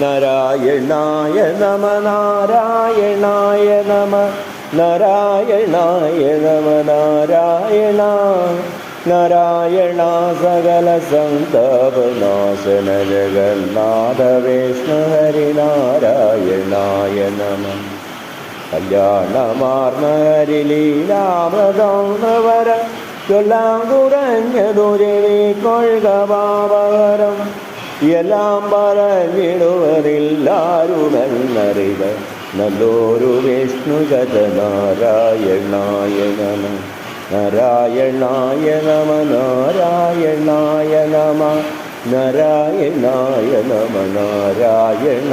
നാരായണായ നമ നാരായണായ നമ നാരായണായ നമ നാരായണ. നാരായണ സകല സന്താപനാശന ജഗന്നാഥ വിഷ്ണു ഹരിനാരായണായ നമ. കല്യാണമാർന്നരിലീലാമൃതവര ചൊല്ലാം കുറഞ്ഞതൊരുവി കൊഴുക പാപകരം എല്ലാം പറഞ്ഞിടുവരില്ലാരുമെന്നറിവ. നല്ലൊരു വിഷ്ണു ഗത നാരായണായ നമ നാരായണായ നമ നാരായണായ നമ നാരായണായ നമ നാരായണ.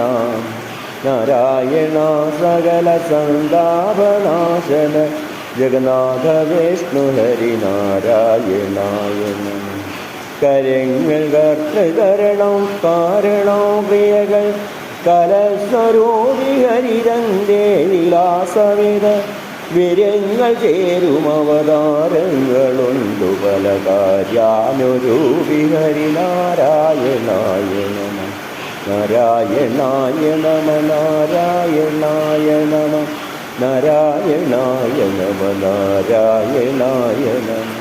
നാരായണ സകല സന്താപനാശന. ജഗന്നാഥ വിഷ്ണു ഹരി നാരായണായ നമ കരങ്ങൾ കർത്തരണം കാരണോ പ്രിയകൾ കലസ്വരൂപി ഹരിതന്റെ വിലാസവിധ വിരങ്ങൾ ചേരും അവതാരങ്ങളുണ്ടു പല കാര്യാനുരൂപി ഹരിനാരായണായ നമ നാരായണായ നമ നാരായണായ നമ നാരായണായ നമ നാരായണായ നമ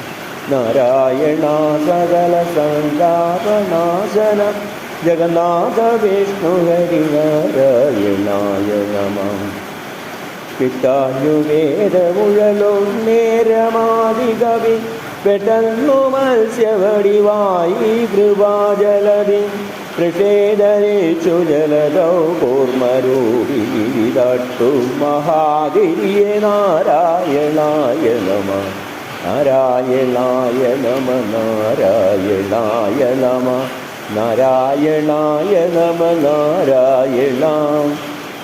നാരായണ സകല സന്താപനാശന ജഗന്നാഥ വിഷ്ണു ഹരി നാരായണായ നമ. കിട്ടായുവേദമുഴലും നേരമാതി കവി പെട്ടെന്നു മത്സ്യവടിവായി കൃപാജലതി പ്രഷേദരേച്ചു ജലതോ കൂർമ്മരൂപി തട്ടു മഹാഗിരിയെ നാരായണായ നമ. നാരായണായ നമ നാരായണായ നമ നാരായണായ നമ നാരായണ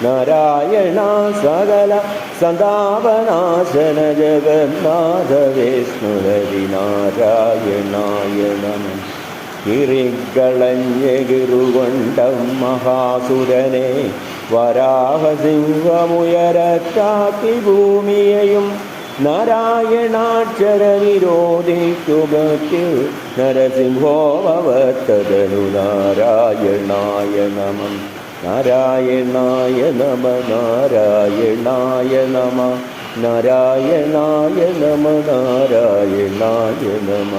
നാരായണ സകല സന്താപനാശന ജഗന്നാഥ വിഷ്ണു ഹരി നാരായണായ നമ. കിറികളഞ്ഞെകിറുകൊണ്ടം മഹാസുരനെ വരാഹസിംഹമുയരറ്റാക്കി ഭൂമിയെയും നാരായണാക്ഷര വിരോധിക്കുമത്യ നരസിംഹോമവത്തതനു നാരായണായ നമം നാരായണായ നമ നാരായണായ നമ നാരായണായ നമ. നാരായണായ നമ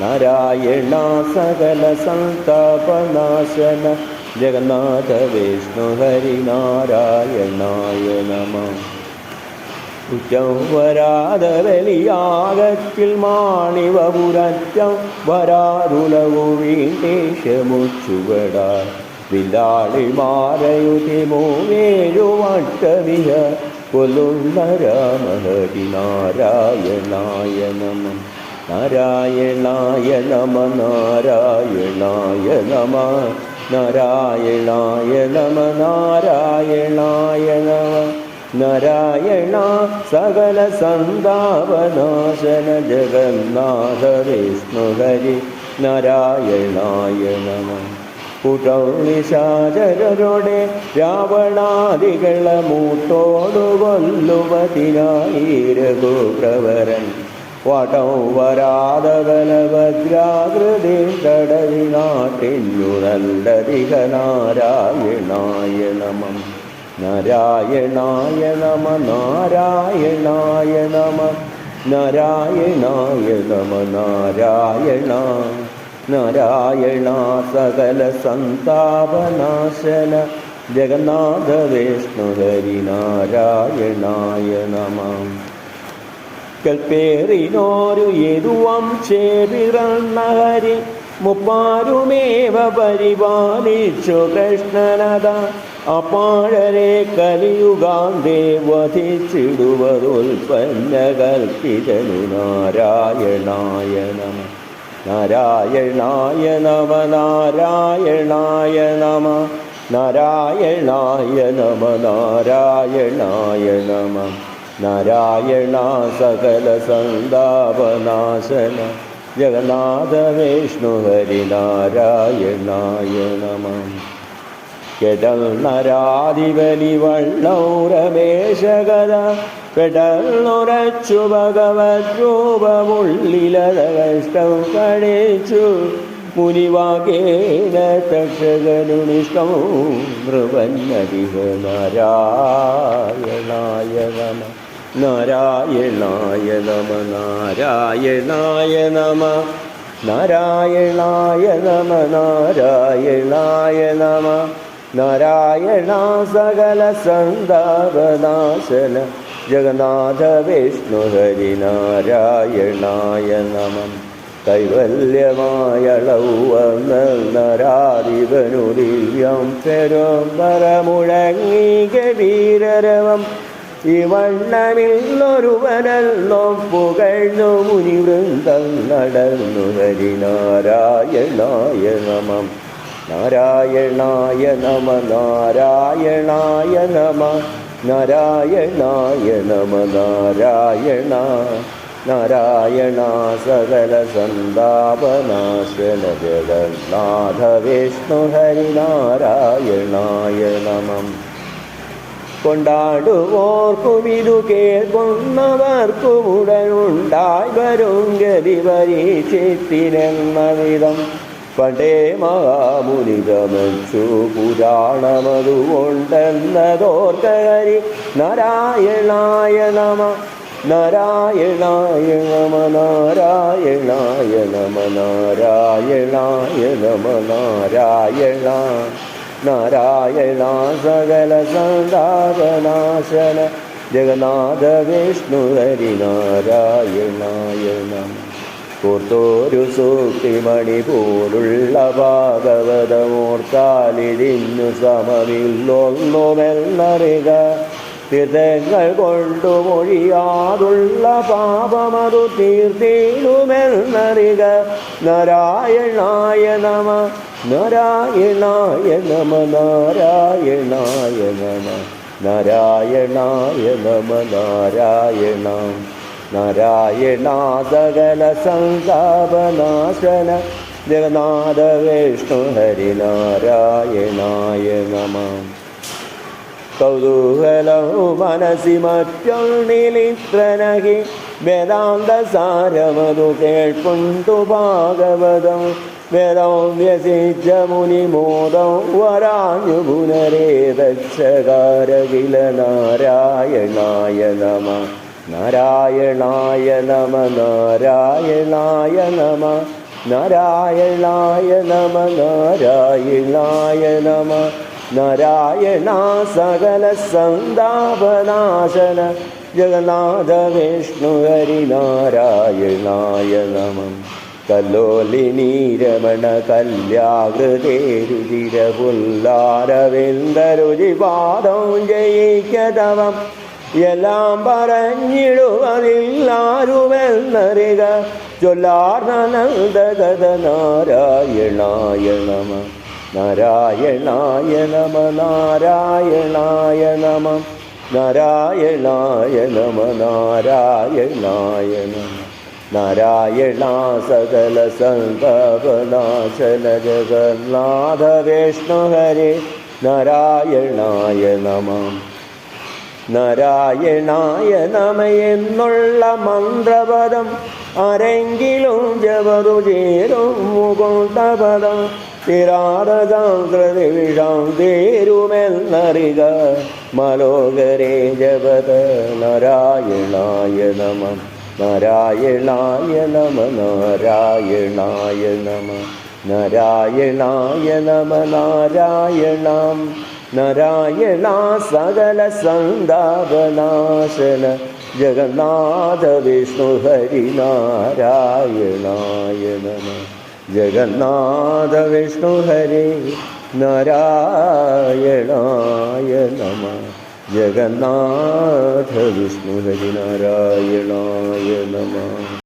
നാരായണ സകല സന്താപനാശന ജഗന്നാഥ വിഷ്ണു ഹരി നാരായണായ നമ. കുറ്റം വരാതെ വലിയാകത്തിൽ മാണിവപുരറ്റം വരാതുലവു വീണ്ടേശമുച്ചുവട വില്ലാളി മാറയുതി മൂവേഴു വട്ടവിഹ കൊല്ലുന്ന രാമഹരി നാരായണായ നമ നാരായണായ നമ നാരായണായ നമ നാരായണായ നമ നാരായണായ നമ നാരായണ സകല സന്താപനാശന ജഗന്നാഥ വിഷ്ണുഹരി നാരായണായ നമ. കുടൗണിശാചരരുടെ രാവണാദികള മൂത്തോടു കൊല്ലുവതിനായി രഘുപ്രവരൻ. വടം വരാതെ ബലഭദ്രാകൃതി തടവിനാട്ടിന്നു നല്ലധിക നാരായണായ നമം. നാരായണായ നമ നാരായണായ നമ നാരായണായ നമ നാരായണ നാരായണ സകല സന്താപനാശന ജഗന്നാഥ വിഷ്ണുഹരി നാരായണായ നമ കൽപ്പേറിനോരു യദുവം ചേപിറന്നഹരി മുപ്പാരുമേവ പരിപാലിച്ചു കൃഷ്ണനത. അപ്പാഴരെ കലിയുഗാന്തേ വധിച്ചിടുവതുൽപ്പന്ന കൽപ്പിതനു നാരായണായ നമ നാരായണായ നമ നാരായണായ നമ നാരായണായ നമ നാരായണായ നമ നാരായണ സകല സന്താപനാശന ജഗന്നാഥ വിഷ്ണു നമ. കെടൽ നമ കെടൽനരാധിപനി വള്ളൗരമേശകഥ പെടൽനുറച്ചു ഭഗവത് രൂപമുള്ളിലത കണിച്ചു മുനിവാകേന തക്ഷകനുണിഷ്ടം നൃപന്നതിഹ നാരായണായ നമ. നാരായണായ നമ നാരായണായ നമ നാരായണായ നമ നാരായണായ നമ നാരായണ സകല സന്താപനാശന ജഗന്നാഥ വിഷ്ണു ഹരി നാരായണായ നമം കൈവല്യമായളവന്നരാധിപനു ദിവ്യം പെരുമ്പറമുഴങ്ങി ഗവീരരവം ഇവണ്ണമില്ലൊരുവനല്ലോ പുകഴ്ന്നു മുനിവൃന്ദം നടന്നു ഹരി നാരായണായ നമം നാരായണായ നമ നാരായണായ നമ നാരായണായ നമ നാരായണ നാരായണ സകല സന്താപനാശന ജഗന്നാഥ വിഷ്ണു ഹരിനാരായണായ നമം കൊണ്ടാടുവോർക്കും ഇതു കേൾക്കുന്നവർക്കും ഉടനുണ്ടായി വരും ഗതി പരീക്ഷിത്തിനെന്ന വിധം പണ്ടേ മഹാമുനിതമച്ചു പുരാണമതുകൊണ്ടെന്നതോർക്കരി നാരായണായ നമ നാരായണായ നമ നാരായണായ നമ നാരായണായ നമ നാരായണ നാരായണ സകല സന്താപനാശന ജഗന്നാഥ വിഷ്ണു ഹരി നാരായണായണ. കൂർത്തോരു സൂക്തിമണി പോലുള്ള ഭാഗവതമോർത്താലിടിഞ്ഞു സമമില്ലൊന്നുമെന്നറിക. തീർത്ഥങ്ങൾ കൊണ്ടു മൊഴിയാതുള്ള പാപമതു തീർത്തിടുമെന്നറിക. നാരായണായ നമ നാരായണായ നമ നാരായണായ നമ നാരായണായ നമ നാരായണ. നാരായണാദകല സന്താപനാശന ജഗന്നാഥ വിഷ്ണു ഹരിനാരായണായ നമ. കൗതൂഹലവും മനസ്സി മറ്റൊന്നിലിത്രനകി വേദാന്ത സാരമതു കേൾപ്പുണ്ടു ഭാഗവതം. വേദം വ്യസിച്ച മുനിമോദം വരാഞ്ഞു പുനരേതക്ഷകാരകില നാരായണായ നമ നാരായണായ നമ നാരായണായ നമ നാരായണായ നമ നാരായണായ നമ നാരായണ സകല സന്താപനാശന ജഗന്നാഥ വിഷ്ണു ഹരി നാരായണായ നമം കല്ലോലിനീരമണ കല്യാകൃതേ രുചിര പുല്ലാരവിന്ദരുചി പാദം ജയിക്കതവം എല്ലാം പറഞ്ഞിടുവതില്ലാരുമെന്നറിക നന്ദഗത നാരായണായ നമ നാരായണായ നമ നാരായണായ നമ നാരായണായ നമ നാരായണായ നമ നാരായണ സകല സന്തപനാശന ജഗന്നാഥ വിഷ്ണു ഹരി നാരായണായ നമ നാരായണായ നമ എന്നുള്ള മന്ത്രപദം ആരെങ്കിലും ജപതു ചേരും മുകുണ്ടപദം തിരാതസാംസ്കൃതി വിഷാം തേരുമെന്നറിക. മലോകരേ ജപത നാരായണായ നമ. നാരായണായ നമ നാരായണായ നമ. നാരായണായ നമ നാരായണം. നാരായണ സകല സന്താപനാശന. ജഗന്നാഥ വിഷ്ണു ഹരി നാരായണായ നമ ജഗന്നാഥ വിഷ്ണു ഹരി നാരായണായ നമ ജഗന്നാഥ വിഷ്ണു ഹരി നാരായണായ നമ